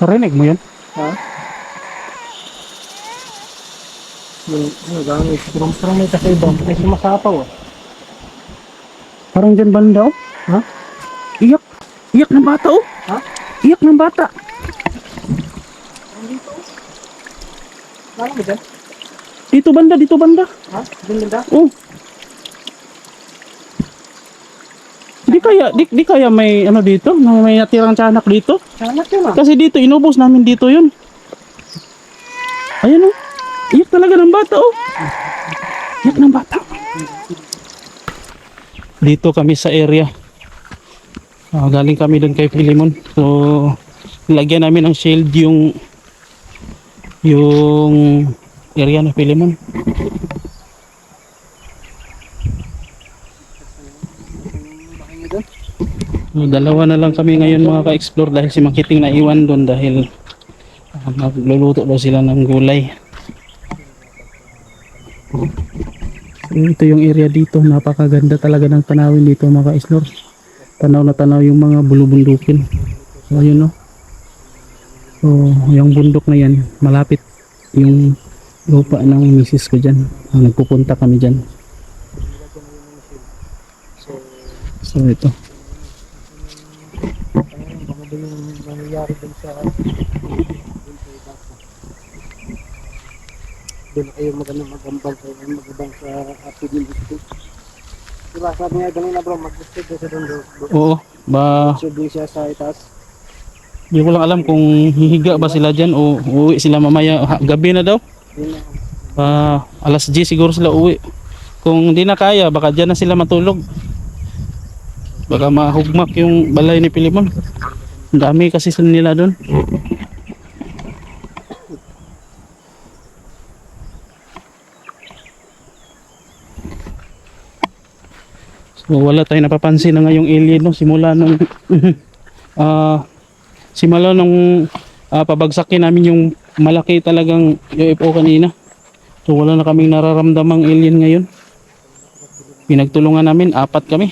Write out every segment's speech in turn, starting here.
Narinig mo yun? Ha? Yung, ano ba, may strong-strong may kakaiba. May sumasapaw ah. Parang dyan banda oh. Ha? Iyak. Iyak ng bata oh. Ha? Iyak ng bata. Ano ba dyan? Dito banda, dito banda. Ha? Diyan ba? Oh. Di kaya, di, di kaya may ano dito, na may natirang tiyanak dito? Sanat yun ah. Kasi dito, inubos namin dito yun. Ayan oh. Iyak talaga ng bata oh. Iyak ng bata. Dito kami sa area. Ah, galing kami doon kay Pilimon. So, lagyan namin ng shield yung yung area ng Pilimon. So, dalawa na lang kami ngayon mga ka-explore dahil si Makiting naiwan doon dahil ah, magluluto daw sila ng gulay. So, ito yung area dito. Napakaganda talaga ng tanawin dito mga ka-explore. Tanaw na tanaw yung mga bulubundukin. So ayun no. So yung bundok na yan malapit yung lupa ng misis ko dyan. Ah, nagpupunta kami dyan. So ito. Ano ba yung nangyayari dun sa dun sa ibang doon na kayo maganda magambang kayo magambang sa happy din dito. Diba sabi nga ganun na bro, mag-stay doon sa doon. Oo. Ba, doon siya sa itaas. di ko lang alam kung hihiga ba sila dyan o uuwi sila mamaya. Gabi na daw. Na. Ah, alas 10 siguro sila uwi. Kung hindi na kaya, baka dyan na sila matulog. Baka mahugmak yung balay ni Pilimon. Dami kasi sila nila doon. So wala tayong napapansin na ngayong alien no simula nung ah simula nung ah, pabagsakin namin yung malaki talagang UFO kanina. So wala na kaming nararamdamang alien ngayon. Pinagtulungan namin, apat kami.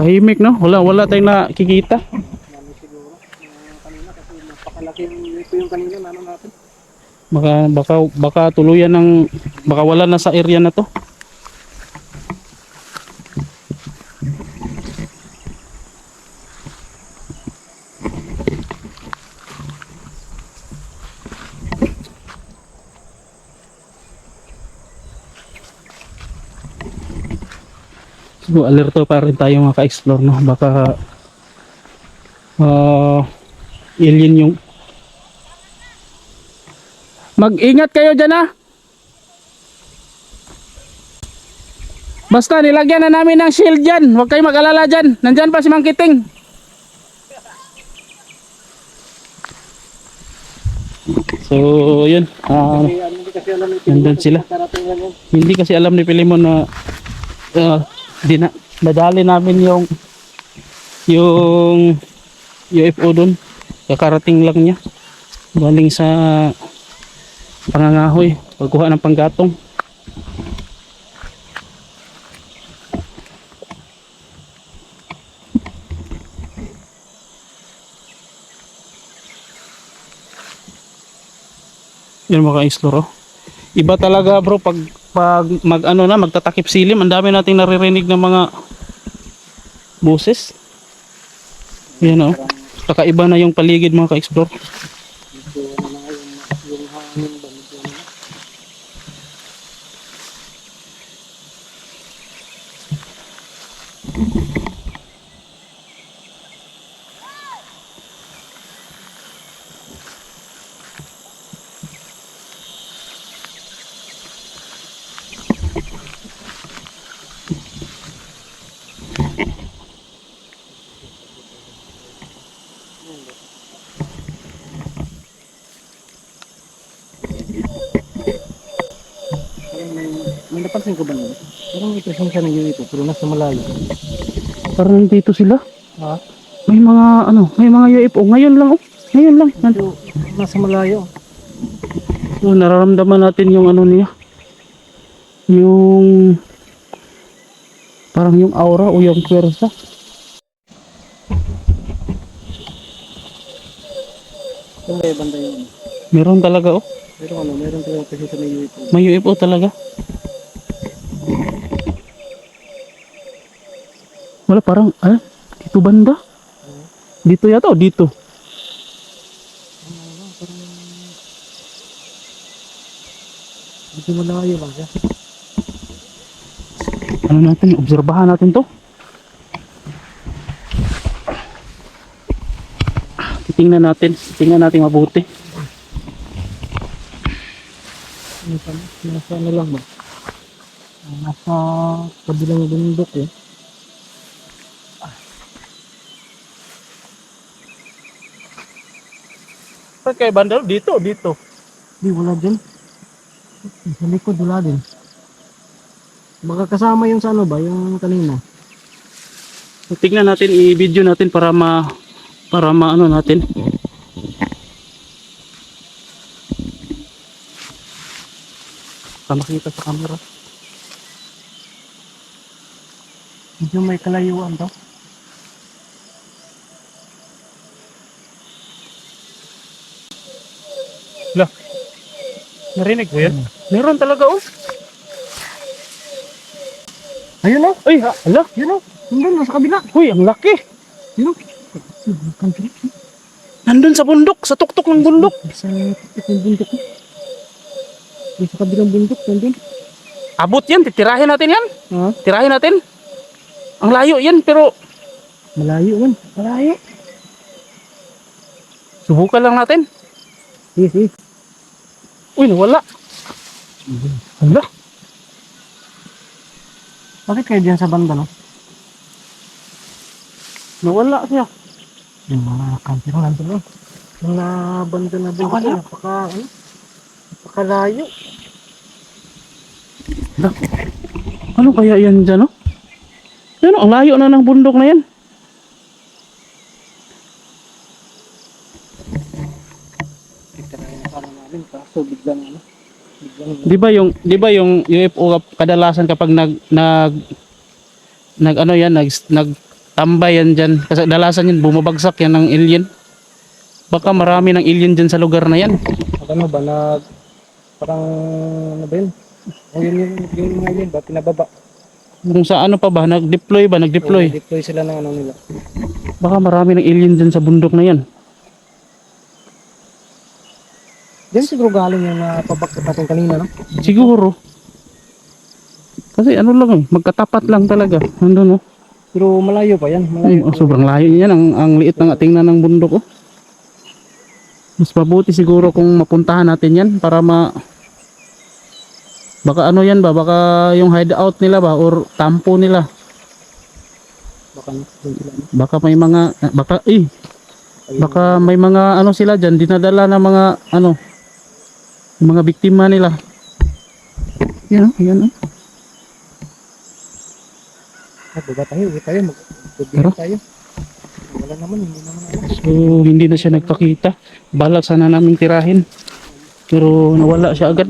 Tahimik no? Wala wala tayong nakikita. Baka baka baka tuluyan ng baka wala na sa area na to. So, alerto pa rin tayo mga ka-explore no baka ah alien yung Mag-ingat kayo dyan ha. Basta nilagyan na namin ng shield dyan. Huwag kayo mag-alala dyan. Nandyan pa si Mang Kiting. So, yun. Ah, yung Nandun sila. Hindi kasi alam ni Pilimon na uh, dina, nadali namin yung yung UFO dun. Kakarating lang niya. Galing sa pangangahoy. Pagkuha ng panggatong. Yun mga ka-explore oh. Iba talaga bro pag pag mag ano na magtatakip silim, ang dami nating naririnig ng mga boses. Yan oh. Kakaiba na yung paligid mga ka-explore. Medyo ano na nga yung, yung hangin ba medyo ano na. Ayun, may, napansin ko ba nun? Parang may presensya ng unit pero nasa malayo. Parang dito sila. Ha? May mga ano, may mga UFO. Ngayon lang oh. Ngayon lang. Ito, nasa malayo. So, nararamdaman natin yung ano niya. Yung parang yung aura o yung pwersa. May banda yun. Meron talaga oh. Pero ano, meron kayo kasi sa may UFO. May UFO talaga. Wala parang, ah, dito banda? Dito yata o dito? Dito malayo lang siya. Ano natin, obserbahan natin to. Titingnan natin, tingnan natin mabuti. Nasa, nasa ano lang ba? Nasa kabilang bundok eh. Saan kay banda? Dito, dito. Di, wala din. Sa likod, wala din. Baka kasama yung sa ano ba, yung kanina. Tingnan natin, i-video natin para ma para maano natin. Makita sa camera. Medyo may kalayuan daw. Narinig ko yan? Meron talaga oh. Ayun o, Ay, ha, ala. yun o. Nandun, nasa kabila. Uy, ang laki. Yun o. Kanto. Nandun sa bundok, sa tuktok ng bundok. Sa tuktok ng bundok. sa kabilang bundok, nandun. Abot yan, titirahin natin yan. Ha? Tirahin natin. Ang layo yan, pero Malayo man. Malayo. subukan lang natin. Sige, sige. Uy, nawala. Hala. Bakit kayo dyan sa banda, no? Nawala siya. Yung mga kanto lang nandun, no? Yung na banda na bundok, Wala. napaka, ano? Napakalayo. Ano kaya yan dyan, no? Yan, ang layo na ng bundok na yan. Titirahin sana namin, kaso biglang, ano? Di ba yung di ba yung UFO kadalasan kapag nag nag nag ano yan nag nagtambay yan diyan kasi kadalasan yan bumabagsak yan ng alien. Baka marami ng alien diyan sa lugar na yan. ano ba, nag, parang, ano ba yun? O yun yung, yung yun ba, pinababa. Kung sa ano pa ba nag-deploy ba nag-deploy. O, deploy sila ng ano nila. Baka marami ng alien diyan sa bundok na yan. Diyan siguro galing yung napabakit natin kanina, no? Siguro. Kasi ano lang eh, magkatapat lang talaga. Nandun oh. Pero malayo pa yan, Ay, malayo. oh, sobrang layo niyan. Ang, ang liit ng tingnan ng bundok. Oh. Mas mabuti siguro kung mapuntahan natin yan para ma... Baka ano yan ba? Baka yung hideout nila ba? Or tampo nila. Baka? Baka may mga... Baka... Eh, baka may mga ano sila dyan. Dinadala ng mga ano... yung mga biktima nila. Yan, oh, yan. oh. Ah, baba tayo, uwi tayo, mag Tara. tayo. Wala naman, hindi naman ano. So, hindi na siya nagpakita. Balak sana namin tirahin. Pero nawala siya agad.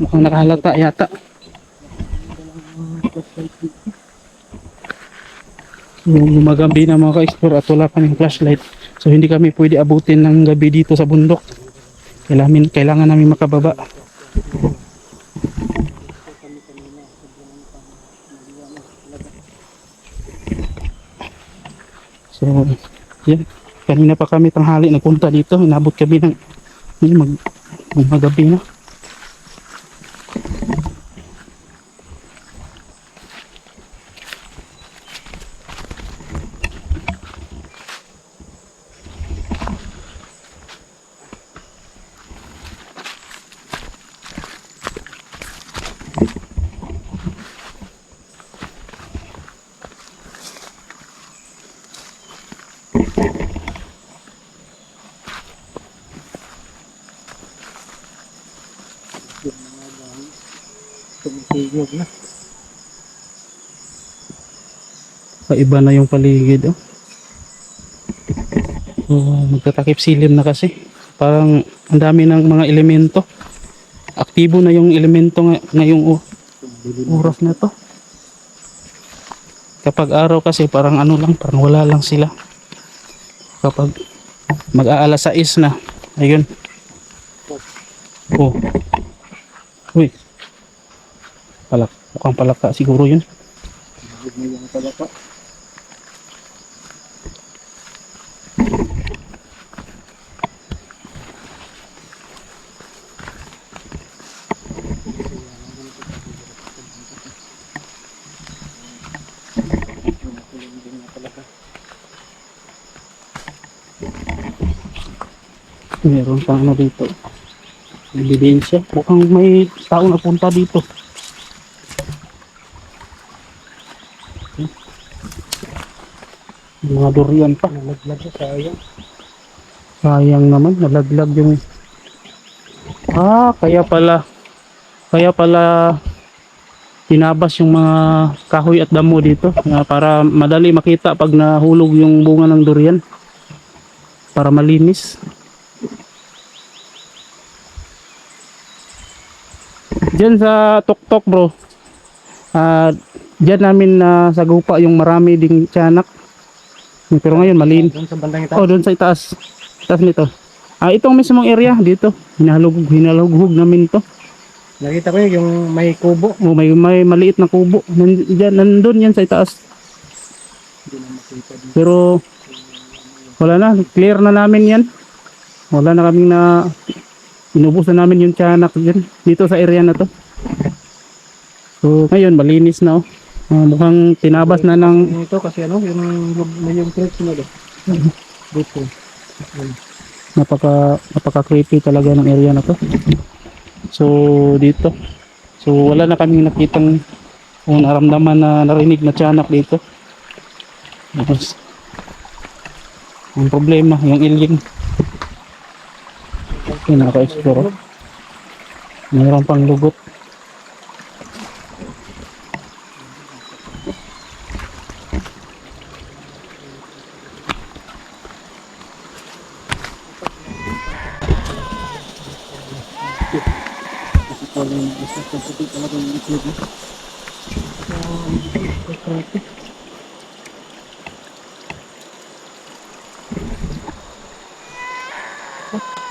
Mukhang nakahalata yata. So, gumagabi na mga ka-explore at wala kaming flashlight. So, hindi kami pwede abutin ng gabi dito sa bundok. Kailangan, kailangan namin makababa. So, yan. Kanina pa kami tanghali nagpunta dito. Inabot kami ng mag, magagabi na. Tumigog na. Paiba na yung paligid. Oh. So, magtatakip silim na kasi. Parang ang dami ng mga elemento. Aktibo na yung elemento nga, ngayong o- oras na to. Kapag araw kasi parang ano lang, parang wala lang sila. Kapag mag-aalas 6 na, ayun. Oh. Uy. Palak, mukhang palaka siguro yun. Yung talaka. Meron pang ano dito. Ebidensya. Mukhang may tao na punta dito. Mga durian pa. Nalaglag siya sayang. Sayang naman, nalaglag yung... Ah, kaya pala... Kaya pala... Tinabas yung mga kahoy at damo dito ah, para madali makita pag nahulog yung bunga ng durian. Para malinis. Diyan sa tuktok bro. Ah, diyan namin na sagupa yung marami ding tiyanak. Pero ngayon malinis. Doon sa bandang ito. Oh, doon sa itaas. Itaas nito. Ah, itong mismong area dito. Hinalughog, hinalughog namin to. Nakita ko yung may kubo. Oh, may may maliit na kubo. Nandiyan, nandun yan sa itaas. Pero wala na, clear na namin yan. Wala na kaming na inubos na namin yung tiyanak dyan. Dito sa area na to. So, ngayon malinis na oh. Ah, mukhang tinabas na ng Ito kasi ano, yung may yung tricks na doon. Dito. napaka napaka creepy talaga ng area na to. So dito. So wala na kaming nakitang o naramdaman na narinig na tiyanak dito. Tapos, ang problema, yung ilying. Yung naka-explore. Mayroon pang lugot. Kasi po yung isa sa puti talaga yung itlog. eh.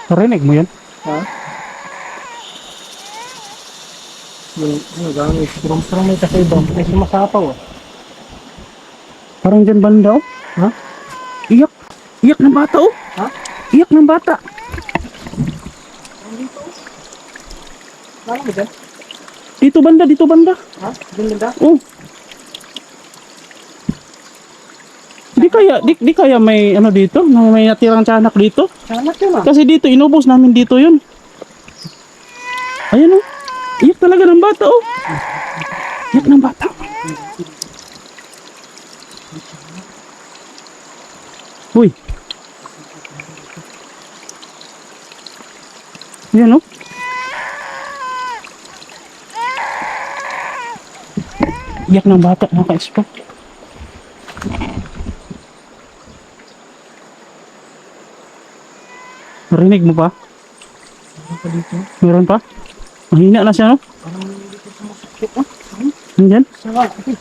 Narinig mo yun? Ha? Yung, ano, gamit. Strong-strong may kakaiba. May sumasapaw ah. Parang dyan banda oh. Ha? Iyak. Iyak ng bata oh. Ha? Iyak ng bata. Ano ba dyan? Dito banda, dito banda. Ha? Diyan ganda? Oh. Di kaya, di, di kaya may ano dito, may natirang tiyanak dito? Sanat yun ah. Kasi dito, inubos namin dito yun. Ayan oh. Iyak talaga ng bata oh. Iyak ng bata. Uy. Ayan oh. Iyak ng bata, naka-expo. Narinig mo ba? Meron pa? Mahina na siya, no? Parang? Saka, ate.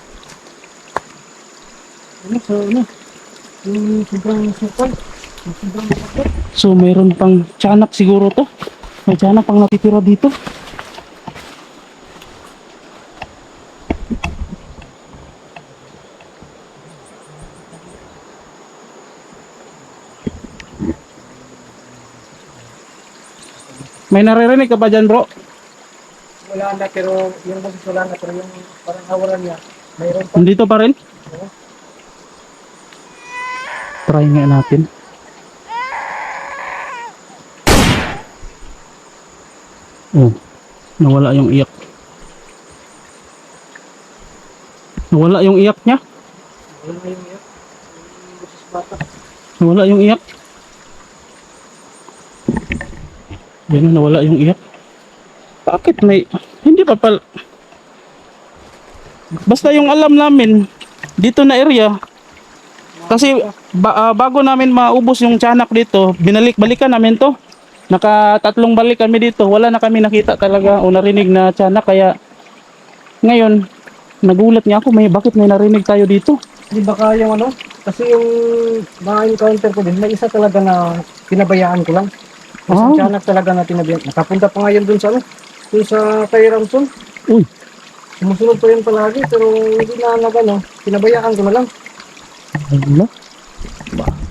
Ano sa ano? Yung sobrang supal. Sobrang sakit. So, mayroon pang tiyanak siguro to. May tiyanak pang natitira dito. May naririnig ka ba dyan, bro? Wala na pero yung boses wala na pero yung parang hawaran niya. Mayroon pa. Nandito pa rin? Oo. Try nga natin. Oh, nawala yung iyak. Nawala yung iyak niya. Wala na yung iyak. Yung boses bata. Nawala yung iyak. Yan, nawala yung iyak. Bakit may... Hindi pa pal... Basta yung alam namin, dito na area, Kasi ba- ah, bago namin maubos yung tiyanak dito, binalik-balikan namin to. Nakatatlong balik kami dito. Wala na kami nakita talaga o narinig na tiyanak. Kaya ngayon, nagulat nga ako. May, bakit may narinig tayo dito? Di baka yung ano, kasi yung mga encounter ko din, may isa talaga na pinabayaan ko lang. Kasi Ah. tiyanak talaga na tinabayaan. Nakapunta pa ngayon dun sa ano, dun sa kay Ramson. Uy, Sumusunod pa yun palagi, pero hindi na nag ano, pinabayaan ko na lang. ano?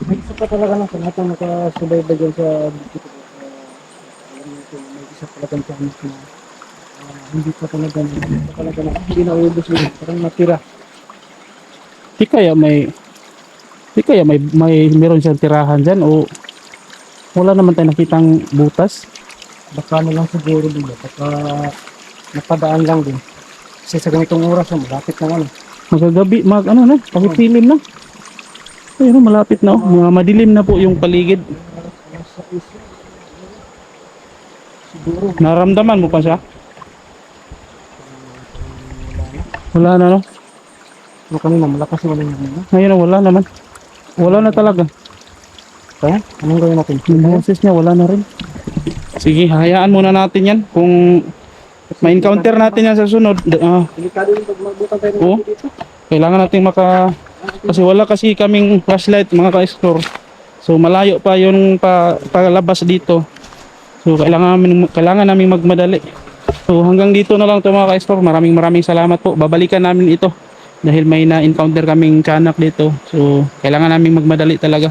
May isa pa talaga na ako nakasubaybay dyan sa dito. Alam mo ito, may isa talagang tiyanak na ah, hindi pa talaga, hindi pa talaga na, hindi na ubos yun. Parang natira. Di kaya may Di kaya may may meron siyang tirahan diyan o wala naman tayong nakitang butas. Baka na lang siguro din. Baka napadaan lang din. Kasi sa ganitong oras, oh, malapit na ano. Magagabi, mag ano na, pakipilim na. Ayun, malapit na oh. Mga madilim na po yung paligid. Siguro. Naramdaman mo pa siya? Wala na no? Pero kanina, malakas yung ano yun. Ngayon na wala naman. Wala na talaga. Kaya, anong gawin natin? Yung niya wala na rin. Sige, hayaan muna natin yan. Kung ma-encounter natin yan sa sunod, ah, Delikado yung magbutan tayo gabi dito. kailangan natin maka... Kasi wala kasi kaming flashlight mga ka-explore. So malayo pa yung pa, palabas dito. So kailangan namin, kailangan namin magmadali. So hanggang dito na lang to mga ka-explore. Maraming maraming salamat po. Babalikan namin ito. Dahil may na-encounter kaming tiyanak dito. So kailangan namin magmadali talaga.